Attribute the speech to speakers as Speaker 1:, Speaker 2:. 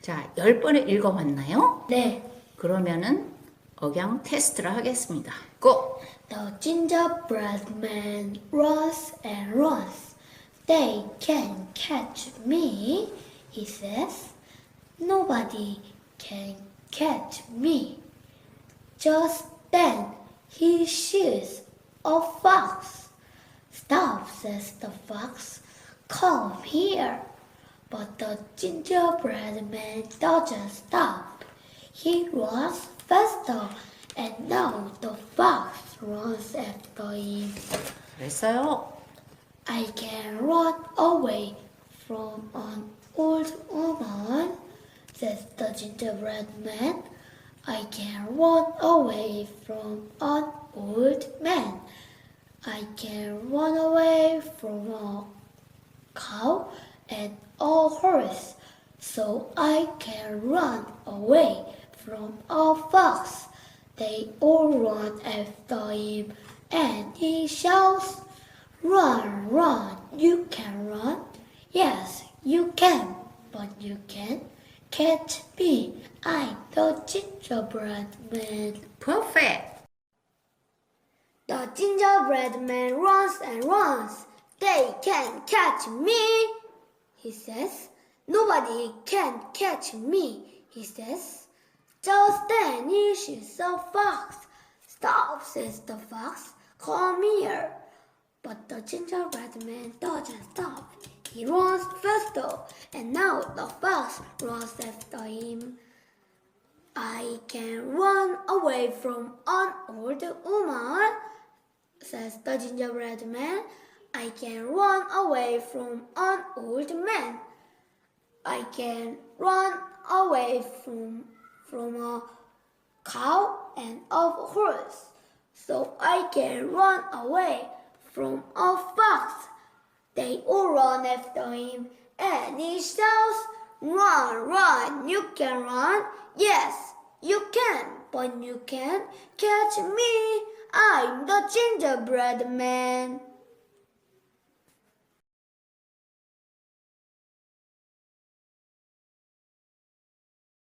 Speaker 1: 자, 열 번을 읽어봤나요?
Speaker 2: 네.
Speaker 1: 그러면은 억양 테스트를 하겠습니다. 고!
Speaker 2: The gingerbread man runs and runs. They can catch me, he says. Nobody can catch me. Just then he sees a fox. Stop, says the fox. Come here. But the gingerbread man doesn't stop. He runs faster, and now the fox runs after him.
Speaker 1: 잘했어요.
Speaker 2: I can run away from an old woman, says the gingerbread man. I can run away from an old man. I can run away from a cow and a horse, so I can run away from a fox. They all run after him, and he shouts, Run, run, you can run. Yes, you can, but you can't catch me. I'm the gingerbread man.
Speaker 1: Perfect!
Speaker 2: The gingerbread man runs and runs. They can't catch me, he says. Nobody can catch me, he says. Just then he sees a fox. Stop, says the fox. Come here. But the gingerbread man doesn't stop. He runs faster, and now the fox runs after him. I can run away from an old woman, says the gingerbread man. I can run away from an old man. I can run away from from a cow and a horse. So I can run away from a fox. They all run after him, and he shouts, Run, run, you can run. Yes, you can, but you can't catch me. I'm the gingerbread man.